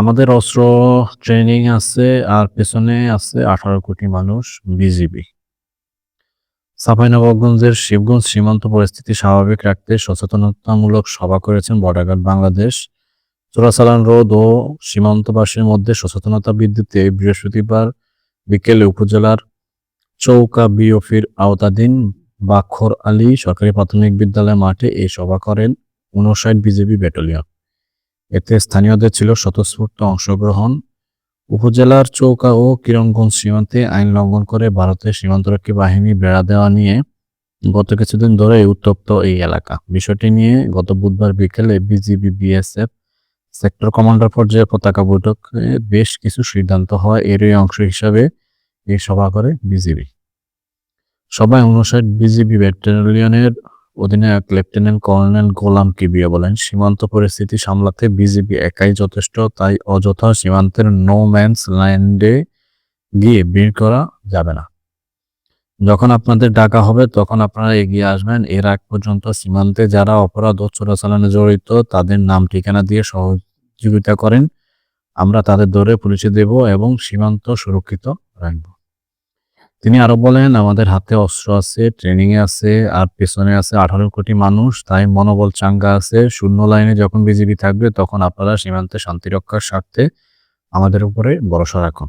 আমাদের অস্ত্র ট্রেনিং আছে আর পেছনে আছে আঠারো কোটি মানুষ বিজিবি। চাঁপাইনবাবগঞ্জের শিবগঞ্জ সীমান্ত পরিস্থিতি স্বাভাবিক রাখতে সচেতনতামূলক সভা করেছেন বর্ডার বাংলাদেশ। চোরাচালান রোধ ও সীমান্তবাসীর মধ্যে সচেতনতা বৃদ্ধিতে বৃহস্পতিবার বিকেলে উপজেলার চৌকা বিওফির আওতাধীন বাখর আলী সরকারি প্রাথমিক বিদ্যালয় মাঠে এই সভা করেন উনষাট বিজেপি ব্যাটালিয়ন। এতে স্থানীয়দের ছিল স্বতঃস্ফূর্ত অংশগ্রহণ। উপজেলার চৌকা ও কিরণগঞ্জ সীমান্তে আইন লঙ্ঘন করে ভারতের সীমান্তরক্ষী বাহিনী বেড়া দেওয়া নিয়ে গত কিছুদিন ধরে উত্তপ্ত এই এলাকা। বিষয়টি নিয়ে গত বুধবার বিকেলে বিজিবি বিএসএফ সেক্টর কমান্ডার পর্যায়ে পতাকা বৈঠকে বেশ কিছু সিদ্ধান্ত হয়। এরই অংশ হিসাবে এই সভা করে বিজিবি। সভায় উনষাট বিজিবি ব্যাটালিয়নের অধিনায়ক লেফটেন্যান্ট কর্নেল গোলাম কিবিয়া বলেন, সীমান্ত পরিস্থিতি সামলাতে বিজিবি একাই যথেষ্ট, তাই অযথা সীমান্তের নো ম্যানস ল্যান্ডে গিয়ে ভিড় করা যাবে না। যখন আপনাদের ডাকা হবে, তখন আপনারা এগিয়ে আসবেন। এর আগ পর্যন্ত সীমান্তে যারা অপরাধ ও চোরাচালানে জড়িত, তাদের নাম ঠিকানা দিয়ে সহযোগিতা করেন। আমরা তাদের ধরে পুলিশে দেব এবং সীমান্ত সুরক্ষিত রাখব। তিনি আরও বলেন, আমাদের হাতে অস্ত্র আছে ট্রেনিং এ আছে, আর পেছনে আছে আঠারো কোটি মানুষ, তাই মনোবল চাঙ্গা আছে। শূন্য লাইনে যখন বিজিবি থাকবে, তখন আপনারা সীমান্তে শান্তি রক্ষার স্বার্থে আমাদের উপরে ভরসা রাখুন।